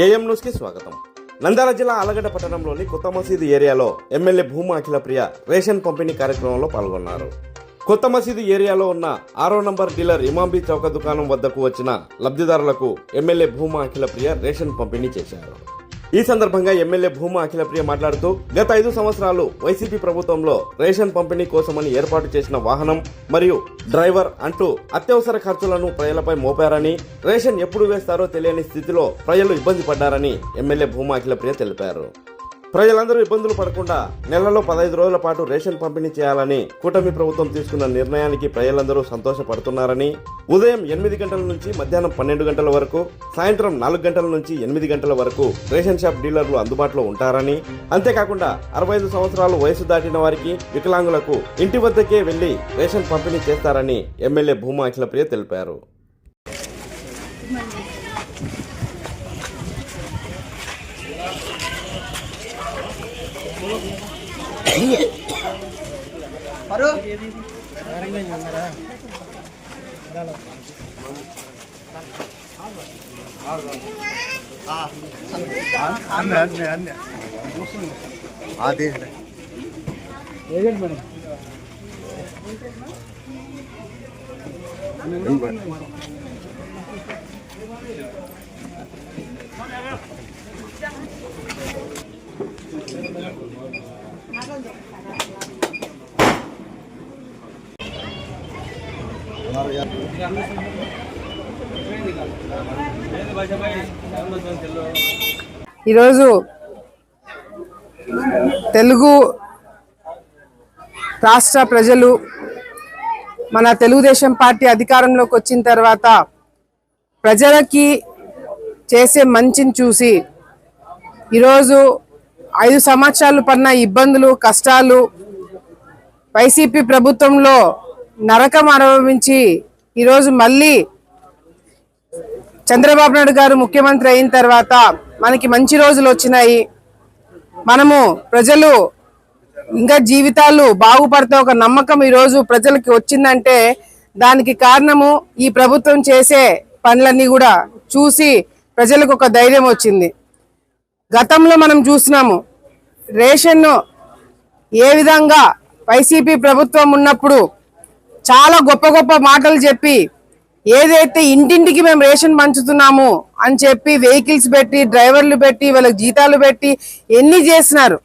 AM న్యూస్కి స్వాగతం. నంద్యాల జిల్లా ఆలగడ్డ పట్టణంలోని కొత్త మసీదు ఏరియాలో ఎమ్మెల్యే భూమా అఖిలప్రియ రేషన్ పంపిణీ కార్యక్రమంలో పాల్గొన్నారు. కొత్త మసీదు ఏరియాలో ఉన్న ఆరో నంబర్ డీలర్ ఇమాంబి చౌక దుకాణం వద్దకు వచ్చిన లబ్ధిదారులకు ఎమ్మెల్యే భూమా అఖిలప్రియ రేషన్ పంపిణీ చేశారు. ఈ సందర్భంగా ఎమ్మెల్యే భూమా అఖిలప్రియ మాట్లాడుతూ గత ఐదు సంవత్సరాలు వైసీపీ ప్రభుత్వంలో రేషన్ పంపిణీ కోసమని ఏర్పాటు చేసిన వాహనం మరియు డ్రైవర్ అంటూ అత్యవసర ఖర్చులను ప్రజలపై మోపారని రేషన్ ఎప్పుడు వేస్తారో తెలియని స్థితిలో ప్రజలు ఇబ్బంది పడ్డారని ఎమ్మెల్యే భూమా అఖిలప్రియ తెలిపారు. ప్రజలందరూ ఇబ్బందులు పడకుండా నెలలో పదహైదు రోజుల పాటు రేషన్ పంపిణీ చేయాలని కూటమి ప్రభుత్వం తీసుకున్న నిర్ణయానికి ప్రజలందరూ సంతోషపడుతున్నారని ఉదయం ఎనిమిది గంటల నుంచి మధ్యాహ్నం పన్నెండు గంటల వరకు సాయంత్రం నాలుగు గంటల నుంచి ఎనిమిది గంటల వరకు రేషన్ షాప్ డీలర్లు అందుబాటులో ఉంటారని అంతేకాకుండా అరవై ఐదు సంవత్సరాలు వయసు దాటిన వారికి వికలాంగులకు ఇంటి వద్దకే వెళ్ళి రేషన్ పంపిణీ చేస్తారని ఎమ్మెల్యే భూమా అఖిలప్రియ తెలిపారు. అన్నీ అన్నీ అన్నీ అదే ఈరోజు తెలుగు రాష్ట్ర ప్రజలు మన తెలుగుదేశం పార్టీ అధికారంలోకి వచ్చిన తర్వాత ప్రజలకి చేసే మంచిని చూసి ఈరోజు ఐదు సంవత్సరాలు పడిన ఇబ్బందులు కష్టాలు వైసీపీ ప్రభుత్వంలో నరకం అనుభవించి ఈరోజు మళ్ళీ చంద్రబాబు నాయుడు గారు ముఖ్యమంత్రి అయిన తర్వాత మనకి మంచి రోజులు వచ్చినాయి. మనము ప్రజలు ఇంకా జీవితాలు బాగుపడితే ఒక నమ్మకం ఈరోజు ప్రజలకి వచ్చిందంటే దానికి కారణము ఈ ప్రభుత్వం చేసే పనులన్నీ కూడా చూసి ప్రజలకు ఒక ధైర్యం వచ్చింది. గతంలో మనం చూసినాము రేషన్ను ఏ విధంగా వైసీపీ ప్రభుత్వం ఉన్నప్పుడు చాలా గొప్ప గొప్ప మాటలు చెప్పి ఏదైతే ఇంటింటికి మేము రేషన్ పంచుతున్నాము అని చెప్పి వెహికల్స్ పెట్టి డ్రైవర్లు పెట్టి వాళ్ళకి జీతాలు పెట్టి ఎన్ని చేసినారు.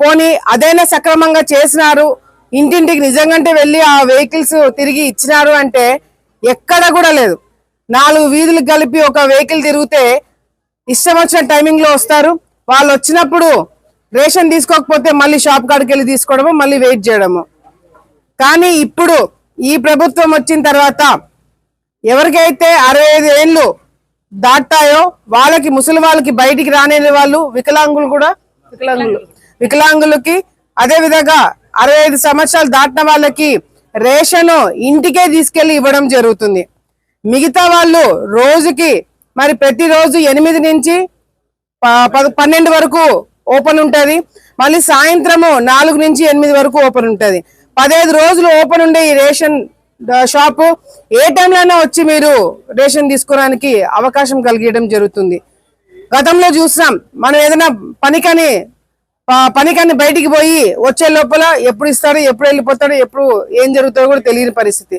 పోనీ అదైనా సక్రమంగా చేసినారు. ఇంటింటికి నిజంగంటే వెళ్ళి ఆ వెహికల్స్ తిరిగి ఇచ్చినారు అంటే ఎక్కడ కూడా లేదు. నాలుగు వీధులు కలిపి ఒక వెహికల్ తిరిగితే ఇష్టం వచ్చిన టైమింగ్లో వస్తారు. వాళ్ళు వచ్చినప్పుడు రేషన్ తీసుకోకపోతే మళ్ళీ షాప్ కాడికి వెళ్ళి తీసుకోవడము మళ్ళీ వెయిట్ చేయడము. కానీ ఇప్పుడు ఈ ప్రభుత్వం వచ్చిన తర్వాత ఎవరికైతే అరవై ఐదు ఏళ్ళు దాటాయో వాళ్ళకి ముసలి వాళ్ళకి బయటికి రానేని వాళ్ళు వికలాంగులు కూడా వికలాంగులు. వికలాంగులకి అదే విధంగా అరవై ఐదు సంవత్సరాలు దాటిన వాళ్ళకి రేషన్ ఇంటికే తీసుకెళ్ళి ఇవ్వడం జరుగుతుంది. మిగతా వాళ్ళు రోజుకి మరి ప్రతిరోజు ఎనిమిది నుంచి ప- పన్నెండు వరకు ఓపెన్ ఉంటుంది. మళ్ళీ సాయంత్రము నాలుగు నుంచి ఎనిమిది వరకు ఓపెన్ ఉంటుంది. పదహైదు రోజులు ఓపెన్ ఉండే ఈ రేషన్ షాపు. ఏ టైంలో అయినా వచ్చి మీరు రేషన్ తీసుకోవడానికి అవకాశం కలిగించడం జరుగుతుంది. గతంలో చూసాం మనం ఏదైనా పనికని పనికని బయటికి పోయి వచ్చే లోపల ఎప్పుడు ఇస్తాడు ఎప్పుడు వెళ్ళిపోతాడు ఎప్పుడు ఏం జరుగుతుందో కూడా తెలియని పరిస్థితి.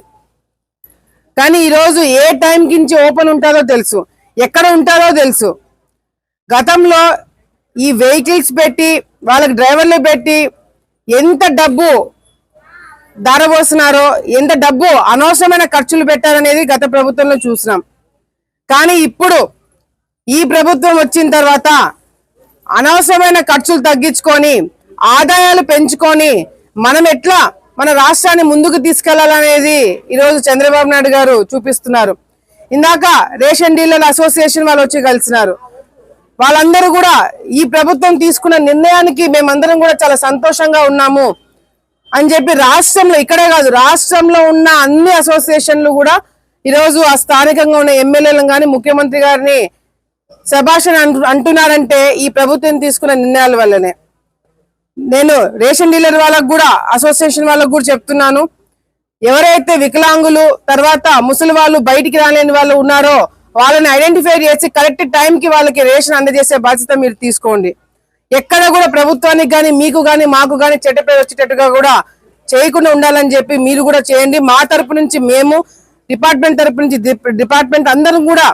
కానీ ఈరోజు ఏ టైం కించి ఓపెన్ ఉంటుందో తెలుసు ఎక్కడ ఉంటుందో తెలుసు. గతంలో ఈ వెహికల్స్ పెట్టి వాళ్ళకి డ్రైవర్లు పెట్టి ఎంత డబ్బు ధారపోస్తున్నారో ఎంత డబ్బు అనవసరమైన ఖర్చులు పెట్టారనేది గత ప్రభుత్వంలో చూసినాం. కానీ ఇప్పుడు ఈ ప్రభుత్వం వచ్చిన తర్వాత అనవసరమైన ఖర్చులు తగ్గించుకొని ఆదాయాలు పెంచుకొని మనం ఎట్లా మన రాష్ట్రాన్ని ముందుకు తీసుకెళ్ళాలనేది ఈరోజు చంద్రబాబు నాయుడు గారు చూపిస్తున్నారు. ఇందాక రేషన్ డీలర్ అసోసియేషన్ వాళ్ళు వచ్చి కలిసినారు. వాళ్ళందరూ కూడా ఈ ప్రభుత్వం తీసుకున్న నిర్ణయానికి మేమందరం కూడా చాలా సంతోషంగా ఉన్నాము. అని చెప్పి రాష్ట్రంలో ఇక్కడే కాదు రాష్ట్రంలో ఉన్న అన్ని అసోసియేషన్లు కూడా ఈరోజు ఆ స్థానికంగా ఉన్న ఎమ్మెల్యేలను కానీ ముఖ్యమంత్రి గారిని శభాషణ అంటున్నారంటే ఈ ప్రభుత్వం తీసుకున్న నిర్ణయాల వల్లనే. నేను రేషన్ డీలర్ వాళ్ళకు కూడా అసోసియేషన్ వాళ్ళకు కూడా చెప్తున్నాను. ఎవరైతే వికలాంగులు తర్వాత ముసలి వాళ్ళు బయటికి రాలేని వాళ్ళు ఉన్నారో వాళ్ళని ఐడెంటిఫై చేసి కరెక్ట్ టైంకి వాళ్ళకి రేషన్ అందజేసే బాధ్యత మీరు తీసుకోండి. ఎక్కడ కూడా ప్రభుత్వానికి కానీ మీకు కానీ మాకు కానీ చెడ్డ పేరు వచ్చేటట్టుగా కూడా చేయకుండా ఉండాలని చెప్పి మీరు కూడా చేయండి. మా తరపు నుంచి మేము డిపార్ట్మెంట్ తరపు నుంచి డిపార్ట్మెంట్ అందరం కూడా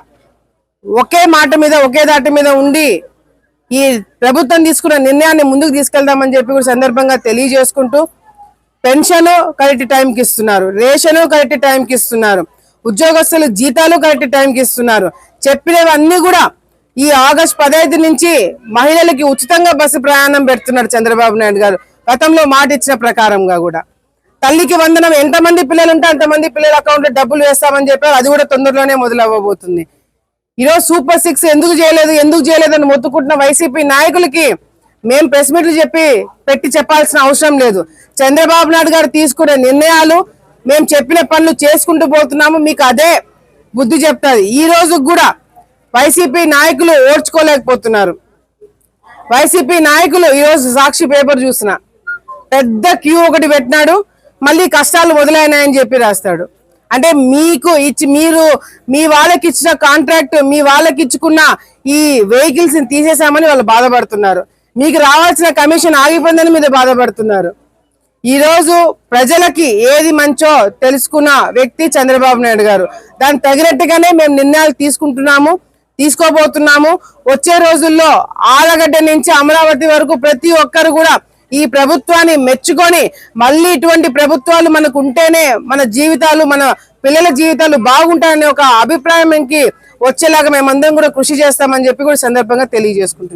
ఒకే మాట మీద ఒకే దాటి మీద ఉండి ఈ ప్రభుత్వం తీసుకున్న నిర్ణయాన్ని ముందుకు తీసుకెళ్దామని చెప్పి కూడా సందర్భంగా తెలియజేసుకుంటూ పెన్షన్ కరెక్ట్ టైంకి ఇస్తున్నారు. రేషన్ కరెక్ట్ టైంకి ఇస్తున్నారు. ఉద్యోగస్తులు జీతాలు కరెక్ట్ టైంకి ఇస్తున్నారు. చెప్పినవన్నీ కూడా ఈ ఆగస్ట్ పదహైదు నుంచి మహిళలకి ఉచితంగా బస్సు ప్రయాణం పెడుతున్నారు చంద్రబాబు నాయుడు గారు. గతంలో మాట ఇచ్చిన ప్రకారంగా కూడా. తల్లికి వందనం ఎంతమంది పిల్లలు ఉంటే అంతమంది పిల్లల అకౌంట్లో డబ్బులు వేస్తామని చెప్పారు. అది కూడా తొందరలోనే మొదలవ్వబోతుంది. ఈరోజు సూపర్ సిక్స్ ఎందుకు చేయలేదు ఎందుకు చేయలేదు అని మొత్తుకుంటున్న వైసీపీ నాయకులకి మేం ప్రెస్ మీట్లు చెప్పి పెట్టి చెప్పాల్సిన అవసరం లేదు. చంద్రబాబు నాయుడు గారు తీసుకునే నిర్ణయాలు మేము చెప్పిన పనులు చేసుకుంటూ పోతున్నాము. మీకు అదే బుద్ధి చెప్తాది. ఈ రోజు కూడా వైసీపీ నాయకులు ఓడ్చుకోలేకపోతున్నారు వైసీపీ నాయకులు ఈరోజు సాక్షి పేపర్ చూసిన. పెద్ద క్యూ ఒకటి పెట్టినాడు మళ్ళీ కష్టాలు మొదలైనాయని చెప్పి రాస్తాడు. అంటే మీకు ఇచ్చి మీరు మీ వాళ్ళకి ఇచ్చిన కాంట్రాక్ట్ మీ వాళ్ళకి ఇచ్చుకున్న ఈ వెహికల్స్ని తీసేసామని వాళ్ళు బాధపడుతున్నారు. మీకు రావాల్సిన కమిషన్ ఆగిపోయిందని మీద బాధపడుతున్నారు. ఈరోజు ప్రజలకి ఏది మంచో తెలుసుకున్న వ్యక్తి చంద్రబాబు నాయుడు గారు. దానికి తగినట్టుగానే మేము నిర్ణయాలు తీసుకుంటున్నాము. తీసుకోబోతున్నాము. వచ్చే రోజుల్లో ఆలగడ్డ నుంచి అమరావతి వరకు ప్రతి ఒక్కరు కూడా ఈ ప్రభుత్వాన్ని మెచ్చుకొని మళ్ళీ ఇటువంటి ప్రభుత్వాలు మనకు ఉంటేనే మన జీవితాలు మన పిల్లల జీవితాలు బాగుంటాయనే ఒక అభిప్రాయంకి వచ్చేలాగా మేమందరం కూడా కృషి చేస్తామని చెప్పి కూడా సందర్భంగా తెలియజేసుకుంటున్నాం.